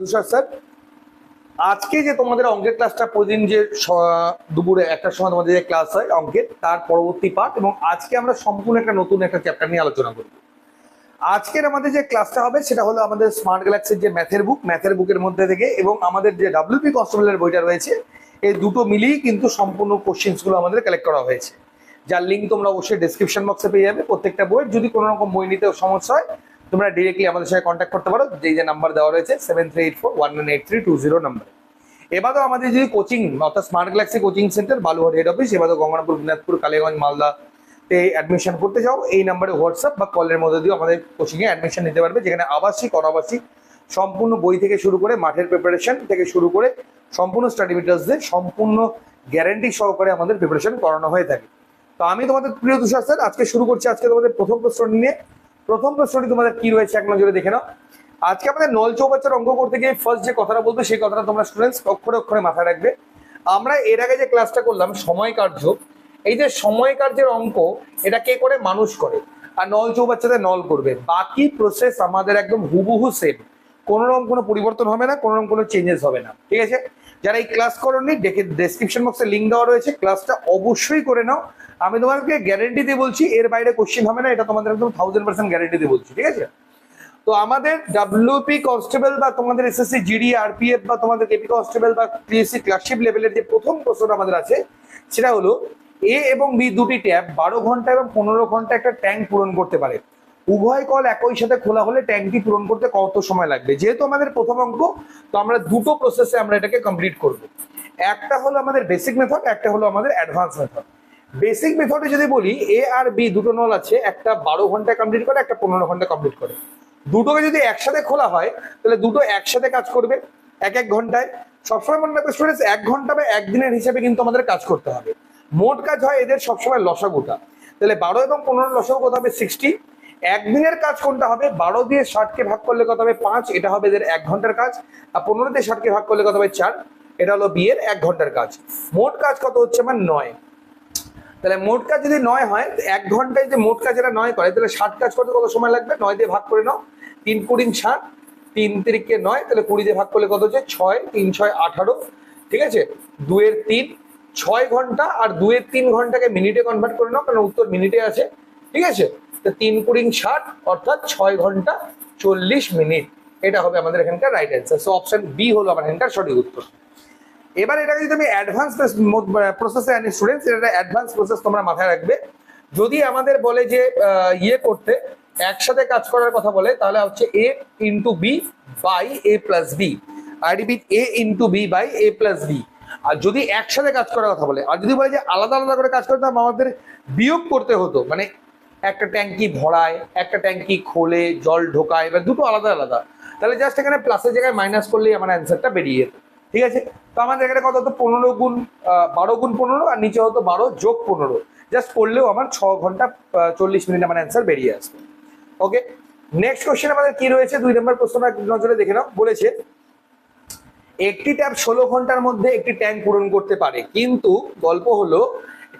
তুষার sir, আজকে যে তোমাদের অঙ্কের ক্লাসটা প্রতিদিন যে দুপুরে একটা সময় তোমাদের যে ক্লাস হয় অঙ্কের, তার পরবর্তী পার্ট এবং আজকে আমরা সম্পূর্ণ একটা নতুন একটা চ্যাপ্টার নিয়ে আলোচনা করব। আজকের আমাদের যে ক্লাসটা হবে সেটা হলো আমাদের স্মার্ট গ্যালাক্সির যে ম্যাথের বুক ম্যাথের বুকের মধ্যে থেকে এবং আমাদের যে ডাব্লিউপি কনস্টেবলের বইটা রয়েছে, এই দুটো মিলিয়েই কিন্তু সম্পূর্ণ কোশ্চেন্সগুলো আমাদের কালেক্ট করা হয়েছে। যার লিঙ্ক তোমরা অবশ্যই ডেসক্রিপশন বক্সে পেয়ে যাবে। প্রত্যেকটা বইয়ের যদি কোনো রকম বই নিতে সমস্যা হয় তোমরা ডিরেক্টলি আমাদের সাথে কন্ট্যাক্ট করতে পারো। যেই যে নাম্বার দেওয়া রয়েছে seven three eight four one nine eight three two zero number এবারও আমাদের যদি কোচিং অর্থাৎ smart galaxy coaching centre Balurghat head office এবারও গঙ্গারামপুর, দিনাজপুর, কালীগঞ্জ, মালদা তে অ্যাডমিশন করতে চাও এই নাম্বারে হোয়াটসঅ্যাপ বা কলের মধ্যে দিয়েও আমাদের কোচিংয়ে অ্যাডমিশন নিতে পারবে, যেখানে আবাসিক, অনাবাসিক সম্পূর্ণ বই থেকে শুরু করে, মাঠের প্রিপারেশন থেকে শুরু করে, সম্পূর্ণ স্টাডি মেটেরিয়ালসদের সম্পূর্ণ গ্যারান্টি সহকারে আমাদের প্রিপারেশন করানো হয়ে থাকে। তো আমি তোমাদের প্রিয় তুষার স্যার আজকে শুরু করছি, আজকে তোমাদের প্রথম প্রশ্নটি নিয়ে। প্রথম প্রশ্নটি তোমাদের কি রয়েছে এক নজরে দেখে নাও। আজকে আমাদের নল চৌবাচ্চার অঙ্ক করতে গিয়ে ফার্স্ট যে কথাটা বলব, সেই কথাটা তোমরা স্টুডেন্টস অক্ষরে অক্ষরে মাথায় রাখবে। আমরা এর আগে যে ক্লাসটা করলাম, সময় কার্য, এই যে সময় কার্যের অঙ্ক, এটা কে করে? মানুষ করে। আর নল চৌবাচ্চাতে নল করবে। বাকি প্রসেস আমাদের একদম হুবহু সেম কোনো রকম কোনো পরিবর্তন হবে না, কোনো রকম কোনো চেঞ্জেস হবে না। ঠিক আছে? যারা এই ক্লাস করোনি, দেখে ডেসক্রিপশন বক্সে লিঙ্ক দেওয়া রয়েছে। ক্লাসটা অবশ্যই করে নাও। আমি তোমাদেরকে গ্যারেন্টি দিয়ে বলছি, এর বাইরে কোশ্চেন হবে না, এটা তোমাদের একদম থাউজেন্ড পার্সেন্ট গ্যারেন্টি দিয়ে বলছি, ঠিক আছে? তো আমাদের ডাব্লিউপি কনস্টেবল বা তোমাদের এসএসসি জিডি আরপিএফ বা তোমাদের কেপি কনস্টেবল বা পিএসসি ক্লাসশিপ লেভেলের যে প্রথম প্রশ্ন আমাদের আছে, সেটা হলো এ এবং বি দুটি ট্যাব বারো ঘণ্টা এবং পনেরো ঘণ্টা একটা ট্যাঙ্ক পূরণ করতে পারে। উভয় কল একই সাথে খোলা হলে ট্যাঙ্কটি পূরণ করতে কত সময় লাগবে? যেহেতু আমাদের প্রথম অঙ্ক, তো আমরা দুটো প্রসেসে আমরা এটাকে কমপ্লিট করব। একটা হলো আমাদের বেসিক মেথড একটা হলো আমাদের অ্যাডভান্স মেথড বেসিক মেথডে যদি বলি এ আর বি দুটো নল আছে, একটা বারো ঘন্টায় কমপ্লিট করে, একটা পনেরো ঘণ্টা কমপ্লিট করে। দুটোকে যদি একসাথে খোলা হয়, তাহলে দুটো একসাথে কাজ করবে, এক এক ঘন্টায়। সবসময় মনে রাখবে স্টুডেন্টস এক ঘণ্টা বা একদিনের হিসাবে কিন্তু আমাদের কাজ করতে হবে। মোট কাজ হয় এদের সবসময় লসাগুটা। তাহলে বারো এবং পনেরো লসাগু হবে? সিক্সটি একদিনের কাজ কোনটা হবে? বারো দিয়ে ষাটকে ভাগ করলে কত হবে? পাঁচ, এটা হবে এদের এক ঘণ্টার কাজ। আর পনেরো দিয়ে ষাটকে ভাগ করলে কত হবে? চার, এটা হলো বিয়ের এক ঘণ্টার কাজ। মোট কাজ কত হচ্ছে আমার? নয়। তাহলে মোট কাজ যদি নয় হয় এক ঘন্টায় যে মোট কাজ এরা নয় করে, তাহলে ষাট কাজ করতে কত সময় লাগবে? নয় দিয়ে ভাগ করে নাও। তিন কুড়ি ষাট, তিন তিরিকে নয়, তাহলে কুড়ি দিয়ে ভাগ করলে কত হচ্ছে? ছয়, তিন ছয় আঠারো। ঠিক আছে? দুয়ের তিন, ছয় ঘণ্টা, আর দুয়ের তিন ঘন্টাকে মিনিটে কনভার্ট করে নাও, কারণ উত্তর মিনিটে আছে। ঠিক আছে? তিন কুড়িং ষাট অর্থাৎ ছয় ঘণ্টা চল্লিশ মিনিট। এটা হবে আমাদের এখানকার right answer so option b হলো আমার এখানকার সঠিক উত্তর। এবার এটাকে যদি আমি অ্যাডভান্স প্রসেসে আনি স্টুডেন্টস এটা অ্যাডভান্স প্রসেস তোমরা মাথায় রাখবে। যদি আমাদের বলে যে ইয়ে করতে, একসাথে কাজ করার কথা বলে, তাহলে হচ্ছে a into b by a plus b I repeat a into b by a plus b আর যদি একসাথে কাজ করার কথা বলে, আর যদি বলে যে আলাদা আলাদা করে কাজ করতে আমাদের বিয়োগ করতে হতো মানে একটা ট্যাঙ্কি ভরায়, একটা ট্যাঙ্কি খোলে, জল ঢোকায়, এবার দুটো আলাদা আলাদা। তাহলে জাস্ট এখানে প্লাসের জায়গায় মাইনাস করলেই আমার অ্যান্সারটা বেরিয়ে যেত। ঠিক আছে? তো আমাদের এখানে কত হতো? পনেরো গুণ বারো গুণ পনেরো আর নিচে হতো বারো যোগ পনেরো। জাস্ট করলেও আমার ছ ঘণ্টা চল্লিশ মিনিট আমার অ্যান্সার বেরিয়ে আসবে। ওকে নেক্সট কোশ্চেন আমাদের কি রয়েছে? দুই নম্বর প্রশ্নটা নজরে দেখে নাও। বলেছে, একটি ট্যাপ ষোলো ঘণ্টার মধ্যে একটি ট্যাঙ্ক পূরণ করতে পারে। কিন্তু গল্প হলো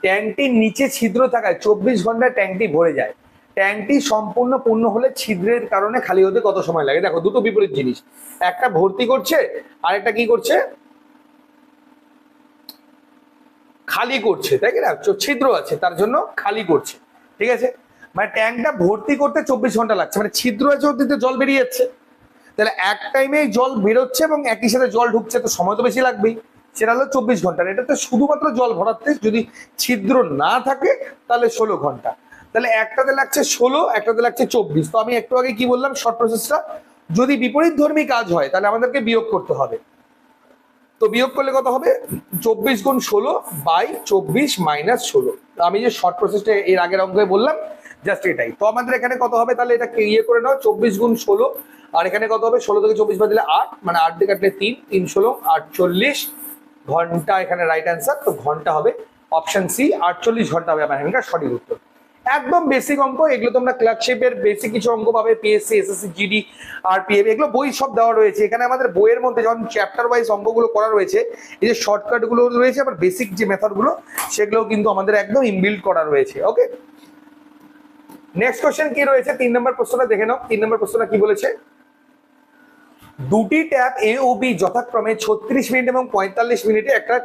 ট্যাঙ্কটির নিচে ছিদ্র থাকায় চব্বিশ ঘন্টায় ট্যাঙ্কটি ভরে যায়। ট্যাঙ্কটি সম্পূর্ণ পূর্ণ হলে ছিদ্রের কারণে খালি হতে কত সময় লাগে? দেখো, দুটো বিপরীত জিনিস। একটা ভর্তি করছে আর একটা কি করছে? খালি করছে, তাই কি না? ছিদ্র আছে, তার জন্য খালি করছে। ঠিক আছে? মানে ট্যাঙ্কটা ভর্তি করতে চব্বিশ ঘণ্টা লাগছে। মানে ছিদ্র আছে ওর জল বেরিয়ে যাচ্ছে। তাহলে এক টাইমে জল বেরোচ্ছে এবং একই সাথে জল ঢুকছে, তো সময় তো বেশি লাগবেই। সেটা হলো চব্বিশ ঘণ্টা। এটাতে শুধুমাত্র জল ভরাতে যদি ছিদ্র না থাকে, তাহলে ষোলো ঘণ্টা। তাহলে একটাতে লাগছে ষোলো, একটাতে লাগছে চব্বিশ। তো আমি একটু আগে কি বললাম শর্ট প্রসেসটা যদি বিপরীত ধর্মী কাজ হয়, তাহলে আমাদেরকে বিয়োগ করতে হবে। তো বিয়োগ করলে কত হবে? চব্বিশ গুণ ষোলো বাই চব্বিশ মাইনাস ষোলো। আমি যে শর্ট প্রসেসটা এর আগের অঙ্কে বললাম জাস্ট এটাই। তো আমাদের এখানে কত হবে? তাহলে এটা ইয়ে করে নাও, চব্বিশ গুণ ষোলো। আর এখানে কত হবে? ষোলো থেকে চব্বিশ বাদ দিলে আট মানে আট দিয়ে কাটলে তিন তিন ষোলো, আটচল্লিশ। ঘণ্টা এখানে রাইট অ্যান্সার তো ঘণ্টা হবে অপশন সি আটচল্লিশ ঘণ্টা হবে আমার এখানকার সঠিক উত্তর। একদম বেসিক অঙ্ক, এগুলো তোমরা ক্লার্কশিপের বেসিক কিছু অঙ্ক পাবে PSC SSC GD RPF এগুলো বই সব দেওয়া রয়েছে। এখানে আমাদের বইয়ের মধ্যে যখন চ্যাপ্টার ওয়াইজ অঙ্কগুলো করা রয়েছে, এই যে শর্টকাটগুলো রয়েছে, আবার বেসিক যে মেথডগুলো সেগুলো কিন্তু আমাদের একদম ইনবিল্ড করা রয়েছে ওকে নেক্সট কোশ্চেন কি রয়েছে? তিন নম্বর প্রশ্নটা দেখে নাও। তিন নম্বর প্রশ্নটা কি বলেছে? দুটি ট্যাপ এ ও বি যথাক্রমে ছত্রিশ মিনিট এবং পঁয়তাল্লিশ মিনিটে একটা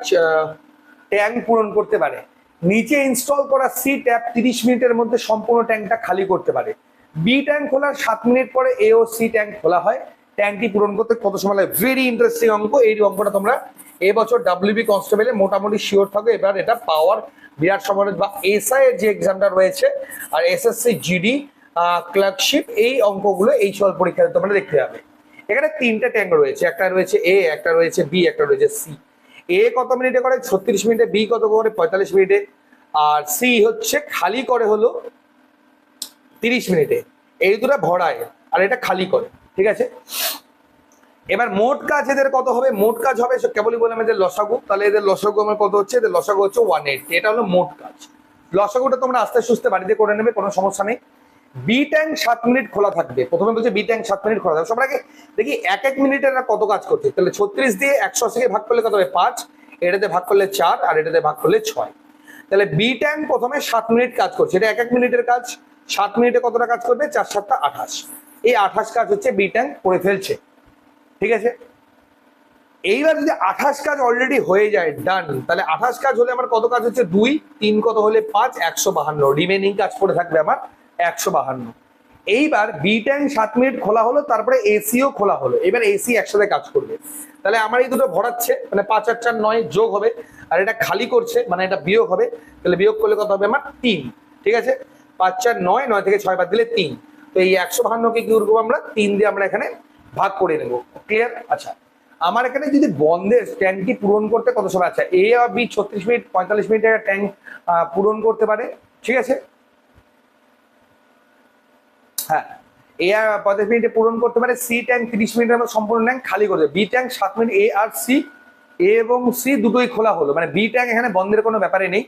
ট্যাঙ্ক পূরণ করতে পারে। নিচে ইনস্টল করা সি ট্যাপ তিরিশ মিনিটের মধ্যে সম্পূর্ণ ট্যাঙ্কটা খালি করতে পারে। বি ট্যাঙ্ক খোলার সাত মিনিট পরে এ ও সি ট্যাঙ্ক খোলা হয়। ট্যাঙ্কটি পূরণ করতে কত সময় লাগে? ভেরি ইন্টারেস্টিং অঙ্ক। এই অঙ্কটা তোমরা এবছর ডাব্লিউবি কনস্টেবলে মোটামুটি শিওর থাকো। এবার এটা পাওয়ার বিরাট সমানের বা এসআই এর যে এক্সামটা রয়েছে আর এসএসসি জিডি ক্লার্কশিপ এই অঙ্কগুলো এই সব পরীক্ষাতে তোমরা দেখতে পাবে। এখানে তিনটা ট্যাঙ্ক রয়েছে, একটা রয়েছে এ একটা রয়েছে বি একটা রয়েছে সি এ কত মিনিটে করে? ছত্রিশ মিনিটে বি কত করে? পঁয়তাল্লিশ মিনিটে। আর সি হচ্ছে খালি করে হলো তিরিশ মিনিটে। এই দুটো ভরায়, আর এটা খালি করে, ঠিক আছে? এবার মোট কাজ এদের কত হবে? মোট কাজ হবে কেবলই বললাম এদের লসাগু। তাহলে এদের লসাগু আমার কত হচ্ছে? এদের লসাগু হচ্ছে ওয়ান এইট এটা হলো মোট কাজ। লসাগুটা তোমরা আস্তে সুস্তে বাড়িতে করে নেবে, কোনো সমস্যা নেই। বি ট্যাঙ্ক সাত মিনিট খোলা থাকবে। প্রথমে বলছে বি ট্যাঙ্ক সাত মিনিট খোলা থাকবে। সবার আগে দেখি এক এক মিনিটে এরা কত কাজ করছে। তাহলে ছত্রিশ দিয়ে একশো আশিকে ভাগ করলে কত হবে? পাঁচ। এটাতে ভাগ করলে চার আর এটাতে ভাগ করলে ছয়। তাহলে বি ট্যাঙ্ক প্রথমে সাত মিনিট কাজ করছে। এটা এক এক মিনিটের কাজ। সাত মিনিটে কতটা কাজ করবে? চার সাতটা আঠাশ। এই আঠাশ কাজ হচ্ছে বি ট্যাঙ্ক করে ফেলছে। ঠিক আছে? এইবার যদি আঠাশ কাজ অলরেডি হয়ে যায় ডান তাহলে আঠাশ কাজ হলে আমার কত কাজ হচ্ছে? দুই। তিন কত হলে পাঁচ? একশো বাহান্ন। রিমেনিং কাজ পড়ে থাকবে আমার একশো বাহান্ন। এইবার বি ট্যাঙ্ক সাত মিনিট খোলা হলো, তারপরে এসিও খোলা হলো। এবার এসি একসাথে কাজ করবে। তাহলে আমার এই দুটো ভরাচ্ছে মানে পাঁচ আর চার নয় যোগ হবে, আর এটা খালি করছে মানে এটা বিয়োগ হবে, তাহলে বিয়োগ করলে কত হবে আমার তিন। ঠিক আছে? পাঁচ চার নয় নয় থেকে ছয় বাদ দিলে তিন। তো এই একশো বাহান্নকে কি করব আমরা? তিন দিয়ে আমরা এখানে ভাগ করে নেব। ক্লিয়ার আচ্ছা। আমার এখানে যদি বন্ধের ট্যাঙ্কটি পূরণ করতে কত সময় আচ্ছা এ আর বি ছত্রিশ মিনিট, পঁয়তাল্লিশ মিনিট একটা ট্যাঙ্ক পূরণ করতে পারে। ঠিক আছে? হ্যাঁ। এ পঁয়তাল্লিশ মিনিটে পূরণ করতে পারে সি ট্যাঙ্ক তিরিশ মিনিটের মধ্যে সম্পূর্ণ ট্যাঙ্ক খালি করে বি ট্যাঙ্ক সাত মিনিট এ আর সি এ এবং সি দুটোই খোলা হলো। মানে বি ট্যাঙ্ক এখানে বন্ধের কোনো ব্যাপারে নেই।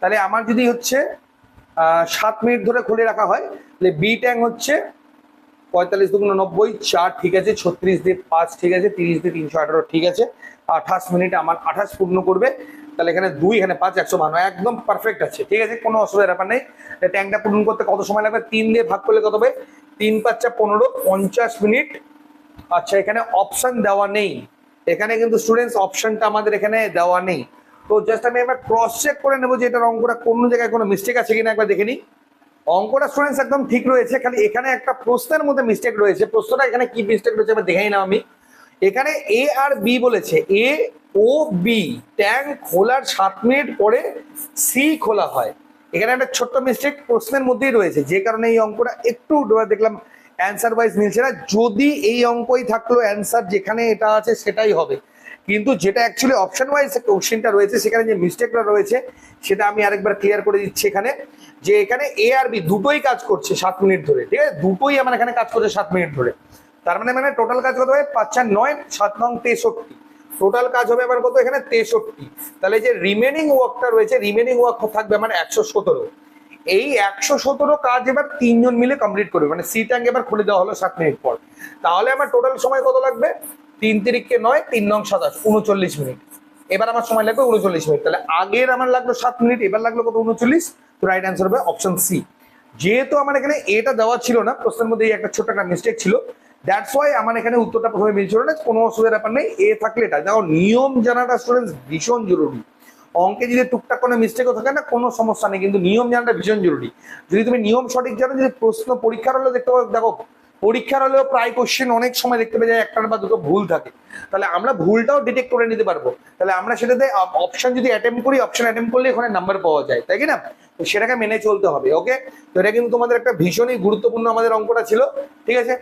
তাহলে আমার যদি হচ্ছে সাত মিনিট ধরে খুলে রাখা হয়, তাহলে বি ট্যাঙ্ক হচ্ছে পঁয়তাল্লিশ দুগুণ নব্বই, চার ঠিক আছে, ছত্রিশ দিয়ে পাঁচ ঠিক আছে, তিরিশ দিয়ে তিনশো আঠারো ঠিক আছে। আঠাশ মিনিট আমার আঠাশ পূর্ণ করবে। তাহলে এখানে দুই, এখানে পাঁচ, একশো বান্ন একদম পারফেক্ট আছে। ঠিক আছে? কোনো অসুবিধার ব্যাপার নেই। ট্যাঙ্কটা পূরণ করতে কত সময় লাগবে? তিন দিয়ে ভাগ করলে কত হবে? তিন পাঁচটা পনেরো, পঞ্চাশ মিনিট। আচ্ছা এখানে অপশান দেওয়া নেই। এখানে কিন্তু স্টুডেন্টস অপশানটা আমাদের এখানে দেওয়া নেই। তো জাস্ট আমি একবার ক্রস চেক করে নেব যে এটার অঙ্কটা কোনো জায়গায় কোনো মিস্টেক আছে কিনা একবার দেখে নিই। অঙ্কটা স্টুডেন্টস একদম ঠিক রয়েছে, খালি এখানে একটা প্রশ্নের মধ্যে মিস্টেক রয়েছে। প্রশ্নটা এখানে কি মিস্টেক রয়েছে আমি দেখেই না আমি। এখানে এ আর বি বলেছে। এ ও বি ট্যাঙ্ক খোলার সাত মিনিট পরে সি খোলা হয়। এখানে একটা ছোট্ট মিস্টেক প্রশ্নের মধ্যেই রয়েছে। যে কারণে এই অঙ্কটা একটু দেখলাম। অ্যান্সার ওয়াইজ মিলছে না। যদি এই অঙ্কই থাকল অ্যান্সার যেখানে এটা আছে সেটাই হবে। কিন্তু যেটা অ্যাকচুয়ালি অপশন ওয়াইজ কোশ্চেনটা রয়েছে, সেখানে যে মিস্টেকটা রয়েছে, সেটা আমি আরেকবার ক্লিয়ার করে দিচ্ছি এখানে। যে এখানে এ আর বি দুটোই কাজ করছে সাত মিনিট ধরে। ঠিক আছে? দুটোই আমার এখানে কাজ করছে সাত মিনিট ধরে। তার মানে মানে টোটাল কাজ কত হবে? পাঁচ চার নয়, সাত নং তেষট্টি। টোটাল কাজ হবে আমার কত? এখানে তেষট্টি। তাহলে যে রিমেনিং ওয়ার্কটা রয়েছে রিমেনিং ওয়ার্ক থাকবে আমার একশো সতেরো। এই একশো সতেরো কাজ এবার তিনজন মিলে কমপ্লিট করবে। মানে সি ট্যাঙ্ক এবার খুলে দেওয়া হলো সাত মিনিট পর। তাহলে আমার টোটাল সময় কত লাগবে? তিন তিরিখকে নয়, তিন নং সাতাশ, উনচল্লিশ মিনিট। এবার আমার সময় লাগবে উনচল্লিশ মিনিট। তাহলে আগের আমার লাগল সাত মিনিট, এবার লাগল কত? উনচল্লিশ। তো রাইট অ্যান্সার হবে অপশন সি যেহেতু আমার এখানে এটা দেওয়া ছিল না, প্রশ্নের মধ্যে একটা ছোট একটা মিস্টেক ছিল দ্যাটস ওয়াই আমার এখানে উত্তরটা প্রথমে মিলছিল না, কোনো অসুবিধার ব্যাপার নেই। এ থাকলে এটা। দেখো, নিয়ম জানাটা স্টুডেন্টস ভীষণ জরুরি। অঙ্কে যদি টুকটাক কোনো মিস্টেকও থাকে না, কোনো সমস্যা নেই। কিন্তু নিয়ম জানাটা ভীষণ জরুরি। যদি তুমি নিয়ম সঠিক জানো, যদি প্রশ্ন পরীক্ষার হলে দেখতে পাবো, দেখো, পরীক্ষার হলেও প্রায় কোশ্চেন অনেক সময় দেখতে পেয়ে যায়, একটা বা দুটো ভুল থাকে। তাহলে আমরা ভুলটাও ডিটেক্ট করে নিতে পারব। তাহলে আমরা সেটাতে অপশন যদি অ্যাটেম্প করি অপশন অ্যাটেম্প করলে ওখানে নাম্বার পাওয়া যায়। তাই কি না? তো সেটাকে মেনে চলতে হবে ওকে তো এটা কিন্তু তোমাদের একটা ভীষণই গুরুত্বপূর্ণ আমাদের অঙ্কটা ছিল, ঠিক আছে?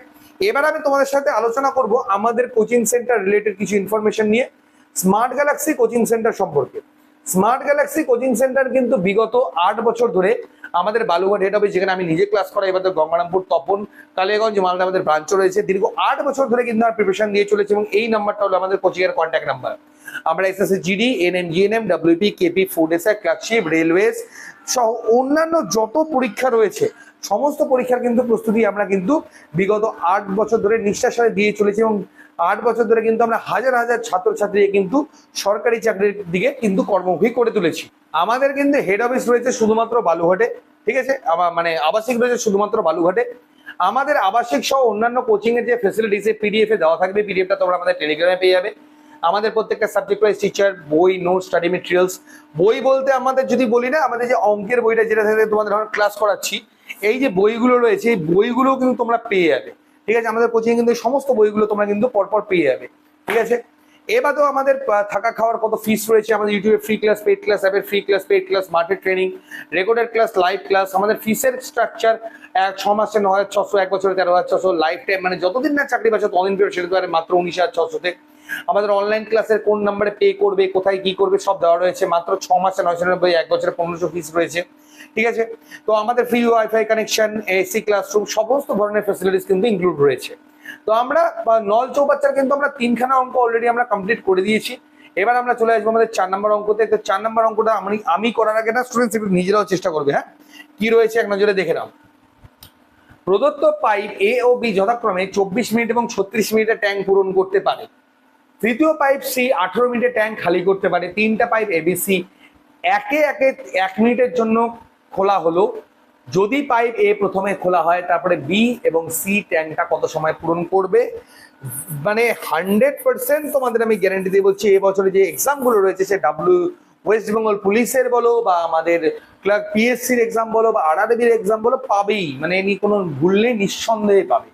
এবার আমি তোমাদের সাথে আলোচনা করব আমাদের কোচিং সেন্টার রিলেটেড কিছু ইনফরমেশন নিয়ে। স্মার্ট গ্যালাক্সি কোচিং সেন্টার সম্পর্কে। স্মার্ট গ্যালাক্সি কোচিং সেন্টার কিন্তু বিগত আট বছর ধরে আমাদের বালুঘাট হেড অফিস যেখানে আমি নিজে ক্লাস করাই, এবার গঙ্গারামপুর, তপন, কালিয়াগঞ্জ, মালদা আমাদের ব্রাঞ্চ রয়েছে। দীর্ঘ আট বছর ধরে কিন্তু আমার প্রিপারেশন দিয়ে চলেছে এবং এই নাম্বারটা হলো আমাদের কোচিং এর কন্ট্যাক্ট নাম্বার আমরা SSC GD NM GNM WP KP food SI clerkship railways সহ অন্যান্য যত পরীক্ষা রয়েছে সমস্ত পরীক্ষার কিন্তু প্রস্তুতি আমরা কিন্তু বিগত আট বছর ধরে সাথে দিয়ে চলেছি এবং আট বছর ধরে কিন্তু আমরা হাজার হাজার ছাত্রছাত্রীকে কিন্তু সরকারি চাকরির দিকে কিন্তু কর্মমুখী করে তুলেছি। আমাদের কিন্তু হেড অফিস রয়েছে শুধুমাত্র বালুঘাটে, ঠিক আছে? আমার মানে আবাসিক রয়েছে শুধুমাত্র বালুঘাটে। আমাদের আবাসিক সহ অন্যান্য কোচিং এর যে ফেসিলিটিস পিডিএফ এ দেওয়া থাকবে। পিডিএফটা তোমরা আমাদের টেলিগ্রামে পেয়ে যাবে। আমাদের প্রত্যেকটা সাবজেক্ট ওয়াইজ টিচার বই নোট স্টাডি মেটেরিয়ালস বই বলতে আমাদের যদি বলি না, আমাদের যে অঙ্কের বইটা যেটা থেকে তোমাদের ধরো ক্লাস করাচ্ছি এই যে বইগুলো রয়েছে, এই বইগুলো কিন্তু তোমরা পেয়ে যাবে। ঠিক আছে? আমাদের কোচিং কিন্তু সমস্ত বইগুলো তোমরা কিন্তু পরপর পেয়ে যাবে। ঠিক আছে? এবারেও আমাদের থাকা খাওয়ার কত ফিস রয়েছে? আমাদের ইউটিউবে ফ্রি ক্লাস পেড ক্লাস অ্যাপের free class paid class market training recorded class live class আমাদের ফিসের স্ট্রাকচার এক, ছ মাসে ন হাজার ছশো, এক বছরে তেরো হাজার ছশো লাইফ টাইম মানে যতদিন না চাকরি পাচ্ছে ততদিন ফেরত সেটা পারে মাত্র উনিশ হাজার ছশোতে। আমাদের অনলাইন ক্লাসের কোন নাম্বারে পে করবে, কোথায় কি করবে, সব দেওয়া রয়েছে। মাত্র ছ মাসে নয়শো নিরানব্বই, এক বছরে পনেরোশো ফিস রয়েছে। ঠিক আছে? তো আমাদের free wifi connection AC classroom সমস্ত ধরনের ফেসিলিটিস কিন্তু ইনক্লুড রয়েছে। তো আমরা নল চৌবাচ্চার কিন্তু আমরা তিনখানা অঙ্ক অলরেডি আমরা কমপ্লিট করে দিয়েছি। এবার আমরা চলে আসব আমাদের চার নম্বর অঙ্কতে। তো চার নম্বর অঙ্কটা আমি আমি করার আগে না স্টুডেন্টস একটু নিজেরাও চেষ্টা করবে হ্যাঁ? কি রয়েছে এক নজরে দেখে নাও। প্রদত্ত পাইপ এ ও বি যথাক্রমে চব্বিশ মিনিট এবং ছত্রিশ মিনিটে ট্যাঙ্ক পূরণ করতে পারে। তৃতীয় পাইপ সি আঠারো মিনিটে ট্যাঙ্ক খালি করতে পারে। তিনটা পাইপ এবিসি একে একে এক মিনিটের জন্য খোলা হলো। যদি পাইপ এ প্রথমে খোলা হয়, তারপরে বি এবং সি ট্যাঙ্কটা কত সময় পূরণ করবে? মানে হান্ড্রেড পার্সেন্ট তোমাদের আমি গ্যারেন্টি দিয়ে বলছি এবছরে যে এক্সামগুলো রয়েছে, সে ডাব্লিউ ওয়েস্ট বেঙ্গল পুলিশের বলো বা আমাদের ক্লার্ক পিএসসির এক্সাম বলো বা আর আরআরবির এক্সাম বলো, পাবেই। মানে এমনি কোনো ভুল নেই নিঃসন্দেহে পাবে।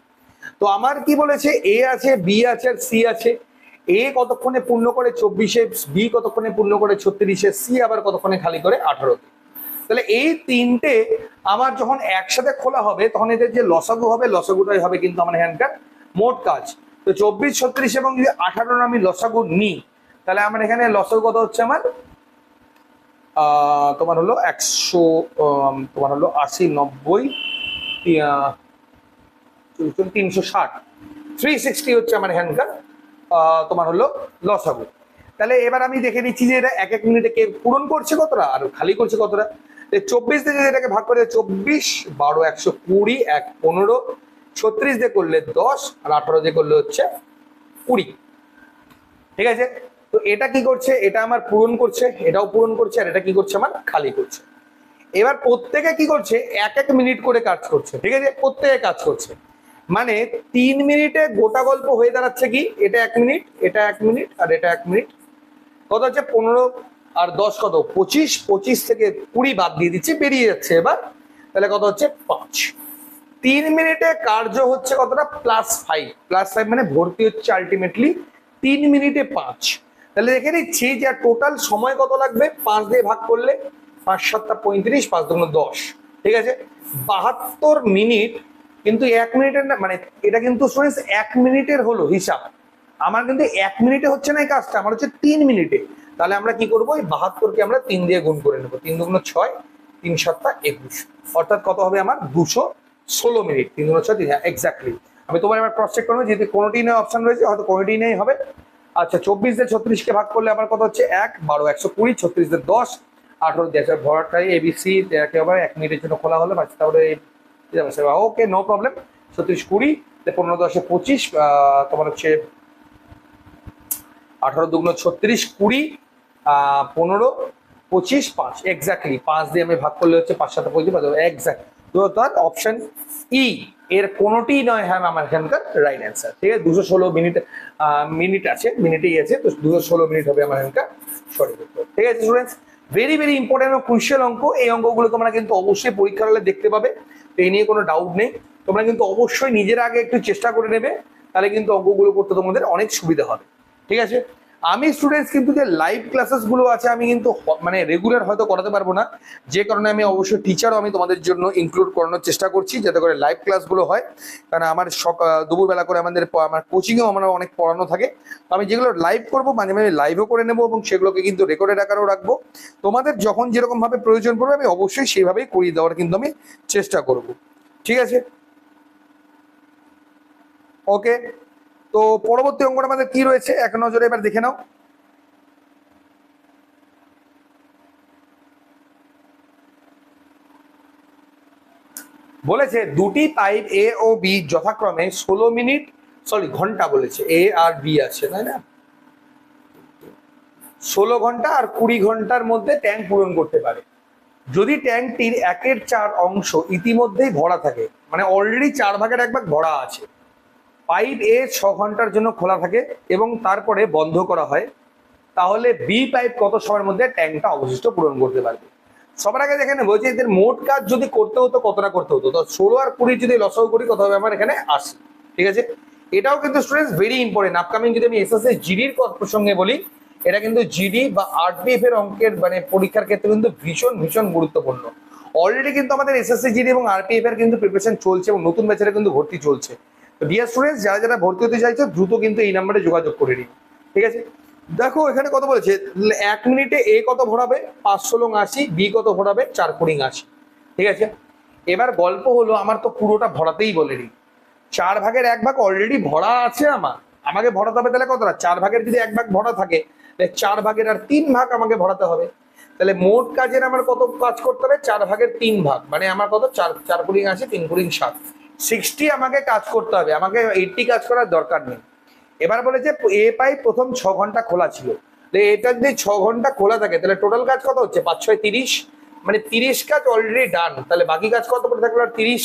তো আমার কি বলেছে? এ আছে বি আছে আর সি আছে। এ কতক্ষণে পূর্ণ করে? চব্বিশে বি কতক্ষণে পূর্ণ করে? ছত্রিশে সি আবার কতক্ষণে খালি করে? আঠারোতে। তাহলে এই তিনটে আমার যখন একসাথে খোলা হবে তখন এদের যে লসাগু হবে লসাগুটাই হবে কিন্তু আমার এখানকার মোট কাজ। তো চব্বিশ ছত্রিশ এবং যদি আঠারোর আমি লসাগু নিই তাহলে আমার এখানে লসাগু কত হচ্ছে আমার? তোমার হলো একশো তোমার হলো আশি নব্বই তিনশো ষাট। থ্রি সিক্সটি হচ্ছে আমার আহ, তোমার হলো লসাগু। তাহলে এবার আমি দেখে নিচ্ছি যে এটা এক এক মিনিটে কে পূরণ করছে কতটা আর খালি করছে কতটা। চব্বিশ দিয়ে যদি এটাকে ভাগ করে চব্বিশ, বারো, একশো কুড়ি, এক পনেরো, ছত্রিশ দিয়ে করলে দশ আর আঠারো দিয়ে করলে হচ্ছে কুড়ি। ঠিক আছে? তো এটা কি করছে? এটা আমার পূরণ করছে, এটাও পূরণ করছে, আর এটা কি করছে? আমার খালি করছে। এবার প্রত্যেকে কি করছে? এক এক মিনিট করে কাজ করছে। ঠিক আছে? প্রত্যেকে কাজ করছে। মানে তিন মিনিটে গোটা গল্প হয়ে দাঁড়াচ্ছে কি? এটা এক মিনিট, এটা এক মিনিট, আর এটা এক মিনিট। কত হচ্ছে পনেরো আর দশ কত? পঁচিশ পঁচিশ থেকে কুড়ি বাদ দিয়ে দিচ্ছে, বেরিয়ে যাচ্ছে এবার। তাহলে কত হচ্ছে? পাঁচ। তিন মিনিটে কার্য হচ্ছে কতটা? Plus five. প্লাস ফাইভ মানে ভর্তি হচ্ছে আলটিমেটলি তিন মিনিটে পাঁচ। তাহলে দেখে নিচ্ছি যে টোটাল সময় কত লাগবে? পাঁচ দিয়ে ভাগ করলে পাঁচ সাতটা পঁয়ত্রিশ, পাঁচ দুগুণ দশ। ঠিক আছে? বাহাত্তর মিনিট কিন্তু এক মিনিটের না মানে এটা কিন্তু এক মিনিটের হলো হিসাব। আমার কিন্তু এক মিনিটে হচ্ছে না এই কাজটা, আমার হচ্ছে তিন মিনিটে। তাহলে আমরা কি করব? এই বাহাত্তরকে আমরা তিন দিয়ে গুণ করে নেব। তিন দুগুণ ছয়, তিন সাতটা একুশ। অর্থাৎ কত হবে আমার? দুশো ষোলো মিনিট। তিন দুগুণ ছয়, তিন এক্স্যাক্টলি আমি তোমার আমার ক্রস চেক করব যেহেতু কোনোটি নেই অপশন রয়েছে, হয়তো কোনোটি নেই, হবে? আচ্ছা চব্বিশ দিয়ে ছত্রিশকে ভাগ করলে আমার কত হচ্ছে? এক, বারো, একশো কুড়ি, ছত্রিশ দিয়ে দশ, আঠারো দিয়ে ভরাটাই এবিসি একেবারে এক মিনিটের জন্য খোলা হলে বাস তারপরে ওকে নো প্রবলেম ছত্রিশ কুড়ি পনেরো দশে পঁচিশ তোমার হচ্ছে আঠারো দুগুণ ছত্রিশ কুড়ি পনেরো, পঁচিশ, পাঁচ। এক্স্যাক্টলি পাঁচ দিয়ে আমি ভাগ করলে হচ্ছে পাঁচ সাথে পঁচিশ তো তার অপশন ই এর কোনোটি নয় হ্যাঁ আমার এখানকার রাইট অ্যান্সার ঠিক আছে? দুশো ষোলো মিনিট মিনিট আছে মিনিটেই আছে, তো দুশো ষোলো মিনিট হবে আমার এখানকার সঠিক উত্তর। ঠিক আছে students very very important crucial অঙ্ক। এই অঙ্কগুলো তোমরা কিন্তু অবশ্যই পরীক্ষার হলে দেখতে পাবে। তো এই নিয়ে কোনো ডাউট নেই। তোমরা কিন্তু অবশ্যই নিজের আগে একটু চেষ্টা করে নেবে। তাহলে কিন্তু অঙ্কগুলো করতে তোমাদের অনেক সুবিধা হবে। ঠিক আছে? আমি স্টুডেন্টস কিন্তু যে লাইভ ক্লাসেসগুলো আছে, আমি কিন্তু মানে রেগুলার হয়তো করাতে পারব না। যে কারণে আমি অবশ্যই টিচারও আমি তোমাদের জন্য ইনক্লুড করানোর চেষ্টা করছি, যাতে করে লাইভ ক্লাসগুলো হয়। কারণ আমার দুপুরবেলা করে আমাদের আমার কোচিংয়েও আমরা অনেক পড়ানো থাকে। তো আমি যেগুলো লাইভ করব, মাঝে মাঝে লাইভও করে নেব এবং সেগুলোকে কিন্তু রেকর্ডেড আকারেও রাখব। তোমাদের যখন যেরকমভাবে প্রয়োজন পড়বে, আমি অবশ্যই সেইভাবেই করিয়ে দেওয়ার কিন্তু আমি চেষ্টা করব। ঠিক আছে? ওকে তো পরবর্তী অঙ্কটা আমাদের কি রয়েছে? এক নজরে এবার দেখে নাও। বলেছে দুটি পাইপ এ ও বি যথাক্রমে ষোলো মিনিট সরি ঘণ্টা বলেছে। এ আর বি আছে, তাই না? ষোলো ঘণ্টা আর কুড়ি ঘণ্টার মধ্যে ট্যাঙ্ক পূরণ করতে পারে। যদি ট্যাঙ্কটির একের চার অংশ ইতিমধ্যেই ভরা থাকে মানে অলরেডি চার ভাগের এক ভাগ ভরা আছে পাইপ এ ছ ঘণ্টার জন্য খোলা থাকে এবং তারপরে বন্ধ করা হয়, তাহলে বি পাইপ কত সময়ের মধ্যে ট্যাঙ্কটা অবশিষ্ট পূরণ করতে পারবে? সবার আগে দেখেন বলছি এদের মোট কাজ যদি করতে হতো কতটা করতে হতো? তো ষোলো আর কুড়ি যদি লসাও করি, কত হবে? আমার এখানে আশি, ঠিক আছে? এটাও কিন্তু স্টুডেন্টস ভেরি ইম্পর্টেন্ট আপকামিং যদি আমি এসএসসি জিডির প্রসঙ্গে বলি, এটা কিন্তু জিডি বা আরপিএফ এর অঙ্কের মানে পরীক্ষার ক্ষেত্রে কিন্তু ভীষণ ভীষণ গুরুত্বপূর্ণ। অলরেডি কিন্তু আমাদের এসএসসি জিডি এবং আরপিএফ এর কিন্তু প্রিপারেশন চলছে এবং নতুন ব্যাচের কিন্তু ভর্তি চলছে। তো ডিয়ার স্টুডেন্টস যারা যারা ভর্তি হতে চাইছো, দ্রুত কিন্তু এই নাম্বারে যোগাযোগ করে নিন। ঠিক আছে? দেখো, এখানে কত বলেছে, এক মিনিটে এ কত ভরাবে? পাঁচশো লং আশি বি কত ভরাবে? চার কুড়িং আশি। ঠিক আছে? এবার গল্প হলো, আমার তো পুরোটা ভরাতেই বলে বলেনি চার ভাগের এক ভাগ অলরেডি ভরা আছে আমার। আমাকে ভরাতে হবে তাহলে কতটা? চার ভাগের যদি এক ভাগ ভরা থাকে, তাহলে চার ভাগের আর তিন ভাগ আমাকে ভরাতে হবে। তাহলে মোট কাজের আমার কত কাজ করতে হবে? চার ভাগের তিন ভাগ। মানে আমার কত? চার চার কুড়িং আছে তিন কুড়িং সাত। সিক্সটি আমাকে কাজ করতে হবে, আমাকে এইটটি কাজ করার দরকার নেই। এবার বলেছে এ পাই প্রথম ছ ঘণ্টা খোলা ছিল। এটা যদি ছ ঘণ্টা খোলা থাকে, তাহলে টোটাল কাজ কত হচ্ছে? পাঁচ, ছয়, তিরিশ? মানে তিরিশ কাজ অলরেডি ডান তাহলে বাকি কাজ কত পড়ে থাকল আর তিরিশ?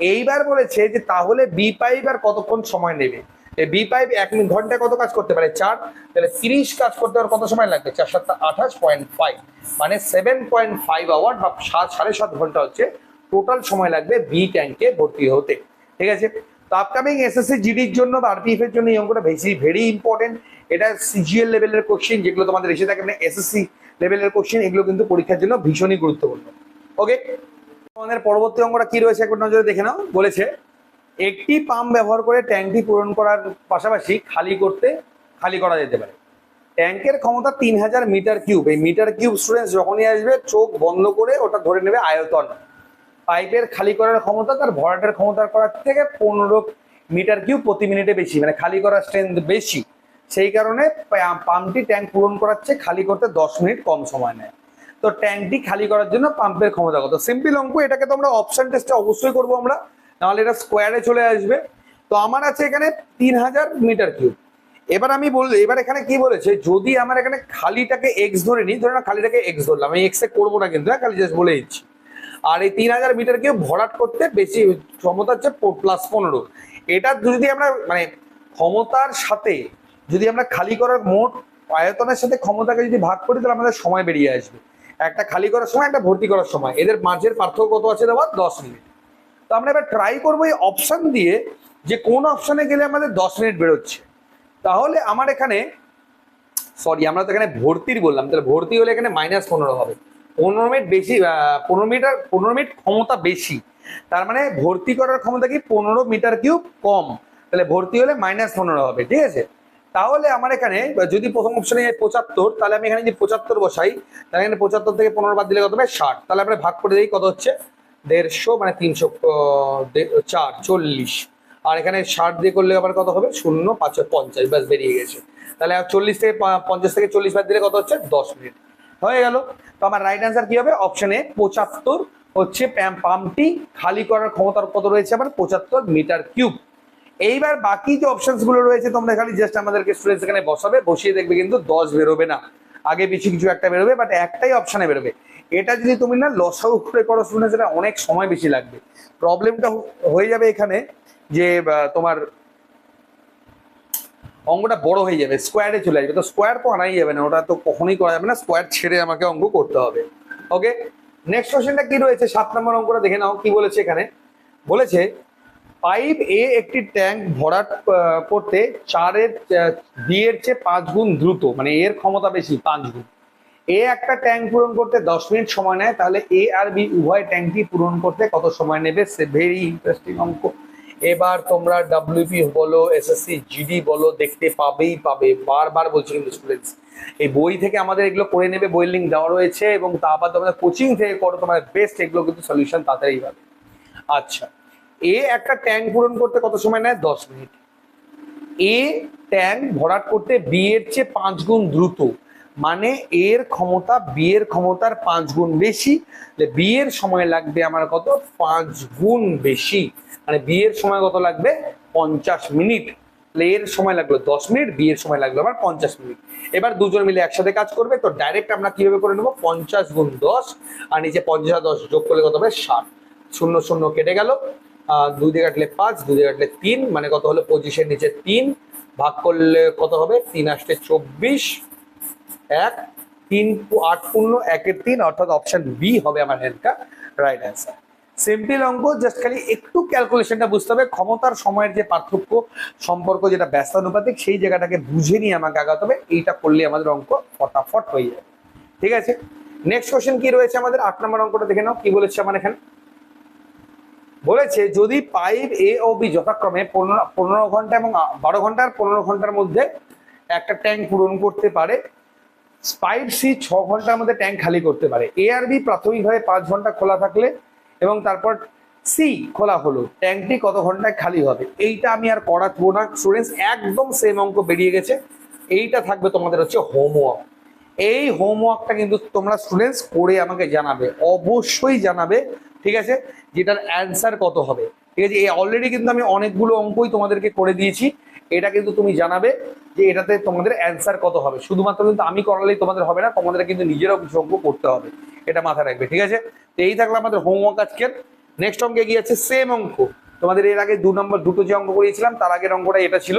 এইবার বলেছে যে তাহলে বি পাইপ আর কতক্ষণ সময় নেবে? বি পাইপ এক ঘন্টায় কত কাজ করতে পারে? চার? তাহলে তিরিশ কাজ করতে আর কত সময় লাগবে? চার সাতটা আঠাশ পয়েন্ট ফাইভ মানে সেভেন পয়েন্ট ফাইভ আওয়ার বা সাত, সাড়ে সাত ঘণ্টা হচ্ছে টোটাল সময় লাগবে বি ট্যাঙ্কে ভর্তি হতে। ঠিক আছে? তো আপকামিং এসএসসি জিডির জন্য বা আরপিএফ এর জন্য এই অঙ্কটা বেশি ভেরি ইম্পর্টেন্ট এটা সিজিএল লেভেলের কোশ্চেন যেগুলো তোমাদের এসে থাকে মানে এসএসসি লেভেলের কোশ্চেন এগুলো কিন্তু পরীক্ষার জন্য ভীষণই গুরুত্বপূর্ণ। ওকে আমাদের পরবর্তী অঙ্কটা কি রয়েছে একবার নজরে দেখে নাও। বলেছে, একটি পাম্প ব্যবহার করে ট্যাঙ্কটি পূরণ করার পাশাপাশি খালি করতে খালি করা যেতে পারে। ট্যাঙ্কের ক্ষমতা তিন হাজার মিটার কিউব এই মিটার কিউব স্টুডেন্টস যখনই আসবে, চোখ বন্ধ করে ওটা ধরে নেবে আয়তন। পাইপের খালি করার ক্ষমতা তার ভরাটের ক্ষমতা করার থেকে পনেরো মিটার কিউব প্রতি মিনিটে বেশি মানে খালি করার স্ট্রেংথ বেশি। সেই কারণে পাম্পটি ট্যাঙ্ক পূরণ করাচ্ছে খালি করতে দশ মিনিট কম সময় নেয়। তো ট্যাঙ্কটি খালি করার জন্য পাম্পের ক্ষমতা কত? সিম্পল অঙ্ক, এটাকে তো আমরা অপশন টেস্টে অবশ্যই করব আমরা। নাহলে এটা স্কোয়ারে চলে আসবে। তো আমার আছে এখানে তিন হাজার মিটার কিউব। এবার আমি বল এবার এখানে কি বলেছে? যদি আমার এখানে খালিটাকে এক্স ধরে নিই, ধরে না খালিটাকে এক্স ধরলাম। আমি এক্স করব না কিন্তু হ্যাঁ খালি জাস্ট বলে দিচ্ছি। আর এই তিন হাজার মিটার কিউব ভরাট করতে বেশি ক্ষমতা হচ্ছে প্লাস পনেরো। এটা যদি আমরা মানে ক্ষমতার সাথে যদি আমরা খালি করার মোট আয়তনের সাথে ক্ষমতাকে যদি ভাগ করি, তাহলে আমাদের সময় বেরিয়ে আসবে। একটা খালি করার সময়, একটা ভর্তি করার সময়। এদের মাঝের পার্থক্য কত আছে দেওয়া? দশ মিনিট। তো আমরা এবার ট্রাই করব এই অপশান দিয়ে যে কোন অপশানে গেলে আমাদের দশ মিনিট বেরোচ্ছে। তাহলে আমার এখানে সরি আমরা তো এখানে ভর্তির বললাম। তাহলে ভর্তি হলে এখানে মাইনাস পনেরো হবে। পনেরো মিনিট বেশি পনেরো মিটার পনেরো মিনিট ক্ষমতা বেশি। তার মানে ভর্তি করার ক্ষমতা কি পনেরো মিটার কিউব কম। তাহলে ভর্তি হলে মাইনাস পনেরো হবে, ঠিক আছে? তাহলে আমার এখানে, যদি প্রথম অপশনে পঁচাত্তর, তাহলে আমি এখানে যদি পঁচাত্তর বসাই, তাহলে এখানে পঁচাত্তর থেকে পনেরো বাদ দিলে কত হবে? ষাট। তাহলে আমরা ভাগ করে দিই, কত হচ্ছে? দেড়শো মানে তিনশো চার, চল্লিশ। আর এখানে ষাট দিয়ে করলে আবার কত হবে? শূন্য পাঁচ পঞ্চাশ, ব্যাস বেরিয়ে গেছে। তাহলে চল্লিশ থেকে পঞ্চাশ থেকে চল্লিশ বাদ দিলে কত হচ্ছে? দশ মিনিট। হয়ে গেল। তো আমার রাইট অ্যান্সার কি হবে? অপশনে পঁচাত্তর। হচ্ছে পাম্পটি খালি করার ক্ষমতার কত রয়েছে আমার পঁচাত্তর মিটার কিউব এইবার বাকি যে অপশনসগুলো রয়েছে, তোমরা খালি জাস্ট আমাদেরকে স্টুডেন্টস এখানে বসাবে, বসিয়ে দেখবে কিন্তু দশ বেরোবে না। আগে বেশি কিছু একটা বেরোবে বাট একটাই অপশনে বেরোবে। এটা যদি তুমি না লসাউ করে করো স্টুডেন্টস এটা অনেক সময় বেশি লাগবে। প্রবলেমটা হয়ে যাবে এখানে যে তোমার অঙ্কটা বড় হয়ে যাবে স্কোয়ারে চলে আসবে। তো স্কোয়ার তো আনাই যাবে না, ওটা তো কখনোই করা যাবে না স্কোয়ার ছেড়ে আমাকে অঙ্ক করতে হবে। ওকে নেক্সট কোশ্চেনটা কি রয়েছে? সাত নম্বর অঙ্কটা দেখে নাও, কি বলেছে এখানে? বলেছে, পাইপ এ একটি ট্যাঙ্ক ভরাট করতে চারের বি এর চেয়ে পাঁচ গুণ দ্রুত মানে এর ক্ষমতা বেশি, পাঁচ গুণ। এ একটা ট্যাঙ্ক পূরণ করতে দশ মিনিট সময় নেয়, তাহলে এ আর বি উভয় ট্যাঙ্কটি পূরণ করতে কত সময় নেবে? সে ভেরি ইন্টারেস্টিং অঙ্ক। এবার তোমরা ডাব্লিউপি বলো এসএসসি জিডি বলো, দেখতে পাবেই পাবে। বারবার বলছি কিন্তু স্টুডেন্টস এই বই থেকে আমাদের এগুলো করে নেবে, বইয়ের লিঙ্ক দেওয়া রয়েছে এবং তারপর তোমাদের কোচিং থেকে করো তোমার বেস্ট এগুলো কিন্তু সলিউশন তাড়াতাড়ি পাবে। আচ্ছা এ একটা ট্যাঙ্ক পূরণ করতে কত সময় নেয়? দশ মিনিট। এ ট্যাঙ্ক ভরাট করতে বি এর চেয়ে পাঁচ গুণ দ্রুত। মানে এর ক্ষমতা বি এর ক্ষমতার পাঁচ গুণ বেশি। বি এর সময় লাগবে আমার কত? পাঁচ গুণ বেশি। মানে বি এর সময় কত লাগবে? পঞ্চাশ মিনিট। এর সময় লাগল দশ মিনিট বি এর সময় লাগল আমার পঞ্চাশ মিনিট। এবার দুজন মিলে একসাথে কাজ করবে, তো ডাইরেক্ট আমরা কীভাবে করে নেব? পঞ্চাশ গুণ দশ, আর নিচে পঞ্চাশ দশ যোগ করলে কত হবে? ষাট। শূন্য শূন্য কেটে গেল। দুই দিয়ে কাটলে পাঁচ, দুই দিয়ে কাটলে তিন মানে কত হলো? পঁচিশের নিচে তিন, ভাগ করলে কত হবে? তিন আসতে চব্বিশ। এক, তিন, আট পূর্ণ একের তিন, অর্থাৎ অপশন বি হবে আমার হ্যান্ডটা রাইট অ্যান্সার সিম্পল অঙ্ক জাস্ট খালি একটু ক্যালকুলেশনটা বুঝতে হবে, ক্ষমতার সময়ের যে পার্থক্য সম্পর্ক যেটা ব্যস্তানুপাতিক, সেই জায়গাটাকে বুঝে নিয়ে আমাকে আগাতে হবে, এইটা করলে আমাদের অঙ্ক ফটাফট হয়ে যাবে। ঠিক আছে? নেক্সট কোশ্চেন কি রয়েছে আমাদের? আট নম্বর অঙ্কটা দেখে নাও, কি বলেছে আমার এখানে? বলেছে, যদি পাইপ এ ও বি যথাক্রমে পনেরো পনেরো ঘণ্টা এবং বারো ঘণ্টা আর পনেরো ঘণ্টার মধ্যে একটা ট্যাঙ্ক পূরণ করতে পারে পাইপ সি ছ ঘণ্টার মধ্যে ট্যাঙ্ক খালি করতে পারে। এ আর বি প্রাথমিকভাবে পাঁচ ঘণ্টা খোলা থাকলে এবং তারপর সি খোলা হলো। ট্যাঙ্কটি কত ঘন্টায় খালি হবে? এইটা আমি আর করাবো না। স্টুডেন্টস একদম সেম অঙ্ক বেরিয়ে গেছে। এইটা থাকবে তোমাদের হচ্ছে হোমওয়ার্ক এই হোমওয়ার্কটা কিন্তু তোমরা স্টুডেন্টস করে আমাকে জানাবে। অবশ্যই জানাবে, ঠিক আছে? যেটার অ্যান্সার কত হবে। ঠিক আছে? এই অলরেডি কিন্তু আমি অনেকগুলো অঙ্কই তোমাদেরকে করে দিয়েছি। এটা কিন্তু তুমি জানাবে যে এটাতে তোমাদের অ্যান্সার কত হবে। শুধুমাত্র কিন্তু আমি করালেই তোমাদের হবে না, তোমাদের কিন্তু নিজেরাও কিছু অঙ্ক করতে হবে। এটা মাথায় রাখবে, ঠিক আছে? তো এই থাকল আমাদের হোমওয়ার্ক আজকের। নেক্সট অঙ্কে গিয়ে আছে সেম অঙ্ক। তোমাদের এর আগে দু নম্বর দুটো যে অঙ্ক করিয়েছিলাম, তার আগের অঙ্কটা এটা ছিল।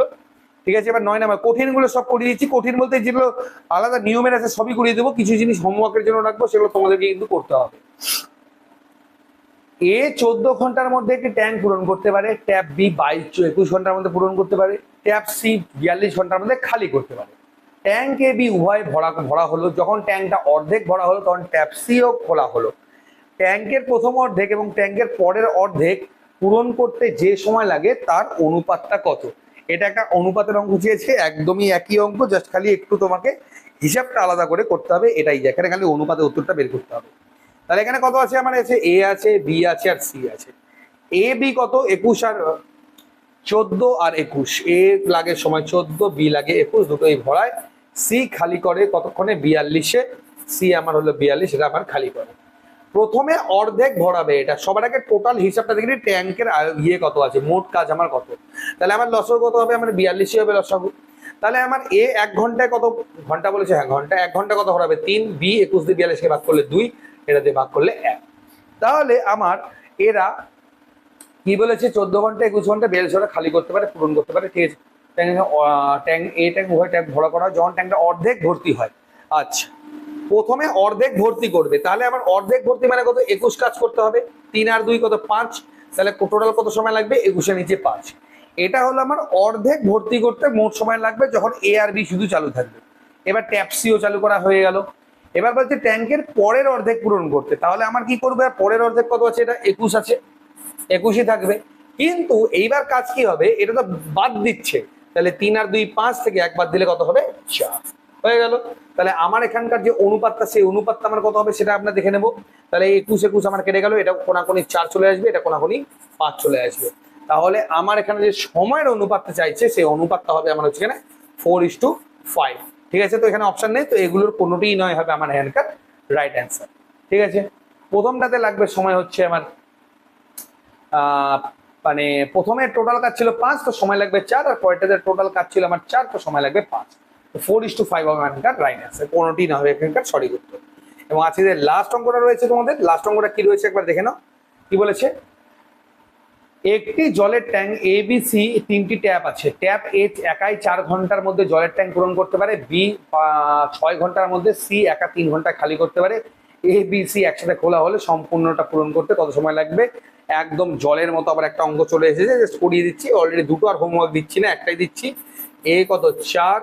ঠিক আছে? এবার নয় নাম্বার কঠিনগুলো সব করিয়ে দিচ্ছি। কঠিন বলতে যেগুলো আলাদা নিয়মের আছে, সবই করিয়ে দেবো। কিছু জিনিস হোমওয়ার্কের জন্য রাখব, সেগুলো তোমাদেরকে কিন্তু করতে হবে। এ চোদ্দ ঘণ্টার মধ্যে একটি ট্যাঙ্ক পূরণ করতে পারে। ট্যাপ বি বাইশ একুশ ঘণ্টার মধ্যে পূরণ করতে পারে। ট্যাপ সি বিয়াল্লিশ ঘণ্টার মধ্যে খালি করতে পারে। ট্যাঙ্ক এ বি উভয় ভরা ভরা হলো। যখন ট্যাঙ্কটা অর্ধেক ভরা হলো, তখন ট্যাপ সিও খোলা হলো। ট্যাঙ্কের প্রথম অর্ধেক এবং ট্যাঙ্কের পরের অর্ধেক পূরণ করতে যে সময় লাগে, তার অনুপাতটা কত? এটা একটা অনুপাতের অঙ্ক চেয়েছে একদমই একই অঙ্ক জাস্ট খালি একটু তোমাকে হিসাবটা আলাদা করে করতে হবে, এটাই এখানে খালি অনুপাতের উত্তরটা বের করতে হবে। তাহলে এখানে কত আছে? আমার আছে এ আছে বি আছে আর সি আছে। এ বি কত? একুশ আর চোদ্দ আর একুশ। এ লাগে সময় চোদ্দ, বি লাগে একুশ দুটোই ভরায়। সি খালি করে কতক্ষণে? বিয়াল্লিশে। সি আমার হলো বিয়াল্লিশ, এটা আমার খালি করে। প্রথমে অর্ধেক ভরাবে এটা। সবার আগে টোটাল হিসাবটা দেখি ট্যাঙ্কের ইয়ে কত আছে, মোট কাজ আমার কত। তাহলে আমার লসও কত হবে? আমার বিয়াল্লিশই হবে লসাগু তাহলে আমার এ এক ঘন্টায় কত? ঘণ্টা বলেছে হ্যাঁ ঘণ্টা। এক ঘণ্টা কত ভরাবে? তিন, বি, একুশ দিয়ে বিয়াল্লিশকে ভাগ করলে দুই এটা দিয়ে ভাগ করলে এক। তাহলে আমার এরা কি বলেছে? চোদ্দ ঘণ্টা, একুশ ঘণ্টা, বেল ঘণ্টা খালি করতে পারে, পূরণ করতে পারে, ঠিক আছে। ট্যাঙ্ক ট্যাঙ্ক, এ ট্যাঙ্ক উভয় ট্যাঙ্ক ভরা করা যখন ট্যাঙ্কটা অর্ধেক ভর্তি হয়। আচ্ছা প্রথমে অর্ধেক ভর্তি করবে, তাহলে আমার অর্ধেক ভর্তি মানে কত? একুশ কাজ করতে হবে, তিন আর দুই কত? পাঁচ। তাহলে টোটাল কত সময় লাগবে? একুশের নিচে পাঁচ। এটা হলো আমার অর্ধেক ভর্তি করতে মোট সময় লাগবে যখন এ আর বি শুধু চালু থাকবে। এবার ট্যাপসিও চালু করা হয়ে গেল। এবার বলছে ট্যাঙ্কের পরের অর্ধেক পূরণ করতে। তাহলে আমার কি করবে? আর পরের অর্ধেক কত আছে? এটা একুশ আছে। একুশই থাকবে। কিন্তু এইবার কাজ কি হবে? এটা তো বাদ দিচ্ছে। তাহলে তিন আর দুই পাঁচ থেকে এক বাদ দিলে কত হবে? চার। হয়ে গেল। তাহলে আমার এখানকার যে অনুপাতটা, সেই অনুপাতটা আমার কত হবে সেটা আমরা দেখে নেব। তাহলে একুশ একুশ আমার কেটে গেল। এটা কোনাকুনি চার চলে আসবে, এটা কোনাকুনি পাঁচ চলে আসবে। তাহলে আমার এখানে যে সময়ের অনুপাতটা চাইছে, সেই অনুপাতটা হবে আমার হচ্ছে এখানে ফোর ইস টু ফাইভ ঠিক আছে? তো এখানে অপশন নেই। তো এগুলোর কোনোটিই নয় হবে আমার হ্যান্ড হ্যান্ডকার রাইট অ্যান্সার ঠিক আছে? প্রথমটাতে লাগবে সময় হচ্ছে আমার মানে প্রথমে টোটাল কাজ ছিল পাঁচ, তো সময় লাগবে চার, আর পরেরটাতে টোটাল কাজ ছিল আমার চার, তো সময় লাগবে পাঁচ। তো ফোর ইস টু ফাইভ হবে এখানকার রাইট অ্যান্সার কোনোটি না হবে এখানকার সঠিক উত্তর। এবং আজকে যে লাস্ট অঙ্কটা রয়েছে তোমাদের লাস্ট অঙ্কটা কি রয়েছে একবার দেখে নাও। কি বলেছে? একটি জলের ট্যাঙ্ক এ বি সি তিনটি ট্যাপ আছে। ট্যাপ এ একাই চার ঘণ্টার মধ্যে জলের ট্যাঙ্ক পূরণ করতে পারে বি ছয় ঘণ্টার মধ্যে সি একা তিন ঘণ্টা খালি করতে পারে এ বি সি একসাথে খোলা হলে সম্পূর্ণটা পূরণ করতে কত সময় লাগবে? একদম জলের মতো আবার একটা অঙ্ক চলে এসেছে, জাস্ট করিয়ে দিচ্ছি। অলরেডি দুটো আর হোমওয়ার্ক দিচ্ছি না, একটাই দিচ্ছি। এ কত চার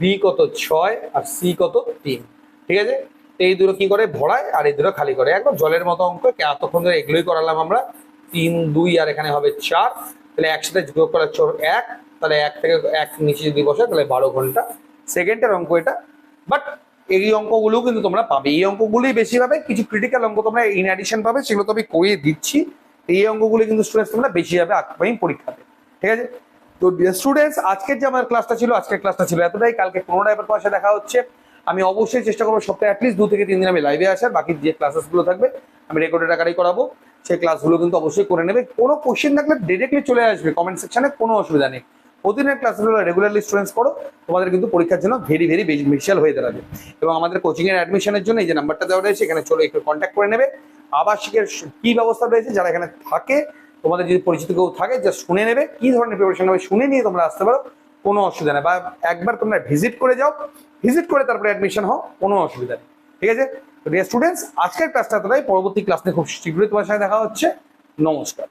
বি কত ছয়, আর সি কত তিন। ঠিক আছে? এই দুটো কি করে? ভরায়, আর এই দুটো খালি করে। একদম জলের মতো অঙ্ক এতক্ষণ ধরে এগুলোই করালাম আমরা। তিন, দুই, আর এখানে হবে চার। তাহলে একসাথে যোগ করা চোর এক। তাহলে এক থেকে এক নিচে যদি বসে, তাহলে বারো ঘণ্টা। সেকেন্ডের অঙ্ক এটা। বাট এই অঙ্কগুলোও কিন্তু তোমরা পাবে। এই অঙ্কগুলোই বেশি পাবে কিছু ক্রিটিক্যাল অঙ্ক তোমরা ইন অ্যাডিশন পাবে, সেগুলো তো আমি করিয়ে দিচ্ছি। এই অঙ্কগুলো কিন্তু স্টুডেন্টস তোমরা বেশি যাবে আগেই পরীক্ষাতে, ঠিক আছে? তো স্টুডেন্টস আজকের যে আমার ক্লাসটা ছিল, আজকের ক্লাসটা ছিল এতটাই। কালকে পুনরায় এবার পাশে দেখা হচ্ছে। আমি অবশ্যই চেষ্টা করব সপ্তাহে অ্যাটলিস্ট দু থেকে তিন দিন আমি লাইভে আসার, বাকি যে ক্লাসেসগুলো থাকবে, আমি রেকর্ডেড আকারেই করাবো। সেই ক্লাসগুলো কিন্তু অবশ্যই করে নেবে। কোনো কোশ্চেন থাকলে ডিরেক্টলি চলে আসবে কমেন্ট সেকশনে কোনো অসুবিধা নেই। প্রতিদিনের ক্লাসগুলো রেগুলারলি স্টুডেন্টস করো, তোমাদের কিন্তু পরীক্ষার জন্য ভেরি ভেরি বেনিফিশিয়াল হয়ে দাঁড়াবে। এবং আমাদের কোচিং এর অ্যাডমিশনের জন্য এই যে নাম্বারটা দেওয়া রয়েছে, এখানে চলো একটু কন্ট্যাক্ট করে নেবে। আবাসিকের কি ব্যবস্থা রয়েছে যারা এখানে থাকে, তোমাদের যদি পরিচিত কেউ থাকে যা শুনে নেবে, কি ধরনের প্রিপারেশন হবে শুনে নিয়ে তোমরা আসতে পারো, কোনো অসুবিধা নেই। বা একবার তোমরা ভিজিট করে যাও ভিজিট করে তারপরে অ্যাডমিশন হও, কোনো অসুবিধা নেই। ঠিক আছে? স্টুডেন্টস আজকের ক্লাসটা তাই পরবর্তী ক্লাস খুব শীঘ্রই তোমার সাথে দেখা হচ্ছে। নমস্কার।